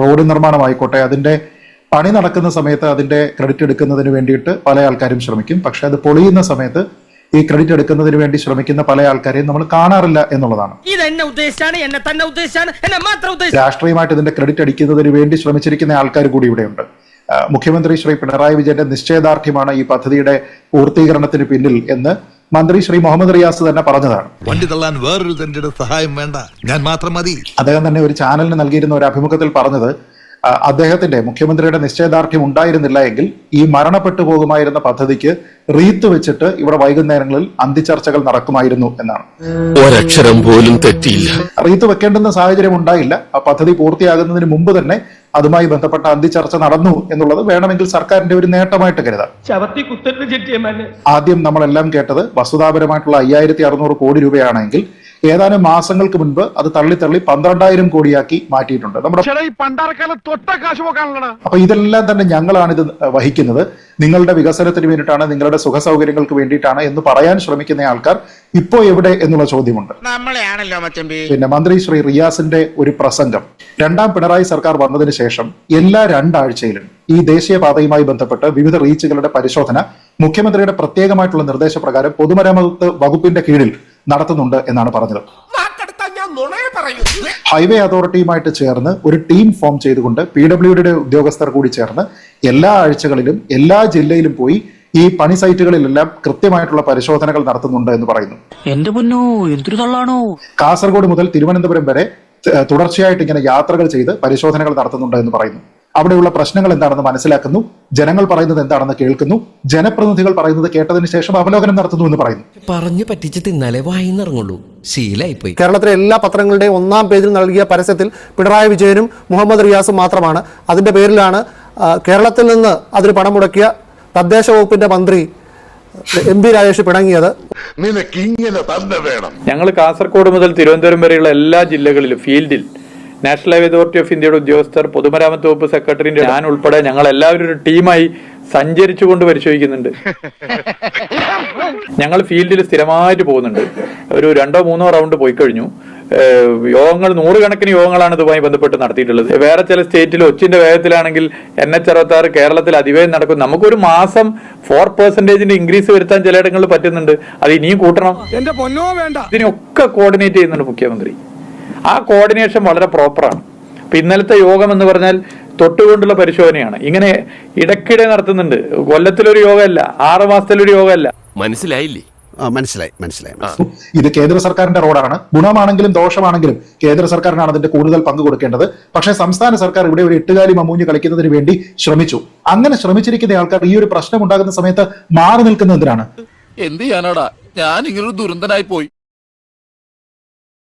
Road നിർമ്മാണമായിക്കോട്ടെ അതിന്റെ പണി നടക്കുന്ന സമയത്ത് അതിന്റെ ക്രെഡിറ്റ് എടുക്കുന്നതിന് വേണ്ടിയിട്ട് പല ആൾക്കാരും ശ്രമിക്കും. പക്ഷെ അത് പൊളിയുന്ന സമയത്ത് ഈ ക്രെഡിറ്റ് എടുക്കുന്നതിന് വേണ്ടി ശ്രമിക്കുന്ന പല ആൾക്കാരെയും നമ്മൾ കാണാറില്ല എന്നുള്ളതാണ്. രാഷ്ട്രീയമായിട്ട് ഇതിന്റെ ക്രെഡിറ്റ് അടിക്കുന്നതിന് വേണ്ടി ശ്രമിച്ചിരിക്കുന്ന ആൾക്കാർ കൂടി ഇവിടെയുണ്ട്. മുഖ്യമന്ത്രി ശ്രീ പിണറായി വിജയന്റെ നിശ്ചയദാർഢ്യമാണ് ഈ പദ്ധതിയുടെ പൂർത്തീകരണത്തിന് പിന്നിൽ എന്ന് മന്ത്രി ശ്രീ മുഹമ്മദ് റിയാസ് തന്നെ പറഞ്ഞതാണ്. വണ്ടി തള്ളാൻ വേറൊരു തന്റെ സഹായം വേണ്ട. ഞാൻ മാത്രം മതി. അദ്ദേഹം തന്നെ ഒരു ചാനലിന് നൽകിയിരുന്ന ഒരു അഭിമുഖത്തിൽ പറഞ്ഞത് അദ്ദേഹത്തിന്റെ മുഖ്യമന്ത്രിയുടെ നിശ്ചയദാർഢ്യം ഉണ്ടായിരുന്നില്ല എങ്കിൽ ഈ മരണപ്പെട്ടു പോകുമായിരുന്ന പദ്ധതിക്ക് റീത്ത് വെച്ചിട്ട് ഇവിടെ വൈകുന്നേരങ്ങളിൽ അന്തിചർച്ചകൾ നടക്കുമായിരുന്നു എന്നാണ്. ഒരക്ഷരം പോലും തെറ്റിയില്ല. റീത്ത് വെക്കേണ്ടുന്ന സാഹചര്യം ഉണ്ടായില്ല. ആ പദ്ധതി പൂർത്തിയാകുന്നതിന് മുമ്പ് തന്നെ അതുമായി ബന്ധപ്പെട്ട അന്തിചർച്ച നടന്നു എന്നുള്ളത് വേണമെങ്കിൽ സർക്കാരിന്റെ ഒരു നേട്ടമായിട്ട് കരുതാം. ആദ്യം നമ്മളെല്ലാം കേട്ടത് വസ്തുതാപരമായിട്ടുള്ള അയ്യായിരത്തി അറുന്നൂറ് കോടി രൂപയാണെങ്കിൽ ഏതാനും മാസങ്ങൾക്ക് മുൻപ് അത് തള്ളി തള്ളി പന്ത്രണ്ടായിരം കോടിയാക്കി മാറ്റിയിട്ടുണ്ട്. നമ്മുടെ അപ്പൊ ഇതെല്ലാം തന്നെ ഞങ്ങളാണ് ഇത് വഹിക്കുന്നത്. നിങ്ങളുടെ വികസനത്തിന് വേണ്ടിയിട്ടാണ് നിങ്ങളുടെ സുഖ സൗകര്യങ്ങൾക്ക് വേണ്ടിയിട്ടാണ് എന്ന് പറയാൻ ശ്രമിക്കുന്ന ആൾക്കാർ ഇപ്പോ എവിടെ എന്നുള്ള ചോദ്യമുണ്ട്. പിന്നെ മന്ത്രി ശ്രീ റിയാസിന്റെ ഒരു പ്രസംഗം. രണ്ടാം പിണറായി സർക്കാർ വന്നതിന് ശേഷം എല്ലാ രണ്ടാഴ്ചയിലും ഈ ദേശീയപാതയുമായി ബന്ധപ്പെട്ട് വിവിധ റീച്ചുകളുടെ പരിശോധന മുഖ്യമന്ത്രിയുടെ പ്രത്യേകമായിട്ടുള്ള നിർദ്ദേശപ്രകാരം പൊതുമരാമത്ത് വകുപ്പിന്റെ കീഴിൽ നടത്തുന്നുണ്ട് എന്നാണ് പറഞ്ഞത്. ഹൈവേ അതോറിറ്റിയുമായിട്ട് ചേർന്ന് ഒരു ടീം ഫോം ചെയ്തുകൊണ്ട് പി ഡബ്ല്യു ഡിയുടെ ഉദ്യോഗസ്ഥർ കൂടി ചേർന്ന് എല്ലാ ആഴ്ചകളിലും എല്ലാ ജില്ലയിലും പോയി ഈ പണി സൈറ്റുകളിലെല്ലാം കൃത്യമായിട്ടുള്ള പരിശോധനകൾ നടത്തുന്നുണ്ട് എന്ന് പറയുന്നു. എന്റെ പൊന്നോ എന്തൊരു തള്ളാണോ? കാസർഗോഡ് മുതൽ തിരുവനന്തപുരം വരെ തുടർച്ചയായിട്ട് ഇങ്ങനെ യാത്രകൾ ചെയ്ത് പരിശോധനകൾ നടത്തുന്നുണ്ട് എന്ന് പറയുന്നു. അവിടെയുള്ള പ്രശ്നങ്ങൾ എന്താണെന്ന് മനസ്സിലാക്കുന്നു. ജനങ്ങൾ പറയുന്നത് എന്താണെന്ന് കേൾക്കുന്നു. ജനപ്രതിനിധികൾ പറയുന്നത് കേട്ടതിന് ശേഷം അവലോകനം നടത്തുന്നു എന്ന് പറയുന്നു. പറഞ്ഞു പറ്റിച്ച് തിന്നാലേ വായിന്നിറങ്ങുള്ളൂ ശീലായിപ്പോയി. കേരളത്തിലെ എല്ലാ പത്രങ്ങളുടെയും ഒന്നാം പേജിൽ നൽകിയ പരസ്യത്തിൽ പിണറായി വിജയനും മുഹമ്മദ് റിയാസും മാത്രമാണ്. അതിന്റെ പേരിലാണ് കേരളത്തിൽ നിന്ന് അതിന് പണം മുടക്കിയ തദ്ദേശ വകുപ്പിന്റെ മന്ത്രി എം പി രാജേഷ് പിണങ്ങിയത്. നിനക്ക് ഇങ്ങനെ തന്നെ വേണം. ഞങ്ങൾ കാസർഗോഡ് മുതൽ തിരുവനന്തപുരം വരെയുള്ള എല്ലാ ജില്ലകളിലും ഫീൽഡിൽ നാഷണൽ ഹൈവേ അതോറിറ്റി ഓഫ് ഇന്ത്യയുടെ ഉദ്യോഗസ്ഥർ പൊതുമരാമത്ത് വകുപ്പ് സെക്രട്ടറിന്റെ ഞാൻ ഉൾപ്പെടെ ഞങ്ങൾ എല്ലാവരും ഒരു ടീമായി സഞ്ചരിച്ചുകൊണ്ട് പരിശോധിക്കുന്നുണ്ട്. ഞങ്ങൾ ഫീൽഡിൽ സ്ഥിരമായിട്ട് പോകുന്നുണ്ട്. ഒരു രണ്ടോ മൂന്നോ റൗണ്ട് പോയി കഴിഞ്ഞു. യോഗങ്ങൾ നൂറുകണക്കിന് യോഗങ്ങളാണ് ഇതുമായി ബന്ധപ്പെട്ട് നടത്തിയിട്ടുള്ളത്. വേറെ ചില സ്റ്റേറ്റിൽ ഒച്ചിന്റെ വേഗത്തിലാണെങ്കിൽ എൻ എച്ച് അറുപത്തി ആറ് കേരളത്തിൽ അതിവേഗം നടക്കും. നമുക്കൊരു മാസം ഫോർ പെർസെന്റേജിന്റെ ഇൻക്രീസ് വരുത്താൻ ചിലയിടങ്ങളിൽ പറ്റുന്നുണ്ട്. അത് ഇനിയും കൂട്ടണം. എന്റെ പൊന്നോ വേണ്ട. ഇതിനൊക്കെ കോർഡിനേറ്റ് ചെയ്യുന്നുണ്ട് മുഖ്യമന്ത്രി. ആ കോർഡിനേഷൻ വളരെ പ്രോപ്പറാണ് അപ്പം ഇന്നലത്തെ യോഗം എന്ന് പറഞ്ഞാൽ തൊട്ടുകൊണ്ടുള്ള പരിശോധനയാണ്. ഇങ്ങനെ ഇടയ്ക്കിടെ നടത്തുന്നുണ്ട്. കൊല്ലത്തിലൊരു യോഗമല്ല ആറ് മാസത്തിലൊരു യോഗമല്ല. മനസ്സിലായില്ലേ? മനസ്സിലായി മനസ്സിലായി ഇത് കേന്ദ്ര സർക്കാരിന്റെ റോഡാണ്. ഗുണമാണെങ്കിലും ദോഷമാണെങ്കിലും കേന്ദ്ര സർക്കാരിനാണ് അതിന്റെ കൂടുതൽ പങ്ക് കൊടുക്കേണ്ടത്. പക്ഷേ സംസ്ഥാന സർക്കാർ ഇവിടെ ഒരു എട്ടുകാലി മമ്മൂഞ്ഞ് കളിക്കുന്നതിന് വേണ്ടി ശ്രമിച്ചു. അങ്ങനെ ശ്രമിച്ചിരിക്കുന്ന ആൾക്കാർ ഈ ഒരു പ്രശ്നം ഉണ്ടാകുന്ന സമയത്ത് മാറി നിൽക്കുന്നതിനാണ് എന്തിനാണ്? എന്ത് ചെയ്യാനാടാ? ഞാൻ ഇങ്ങനൊരു ദുരന്തനായി പോയി.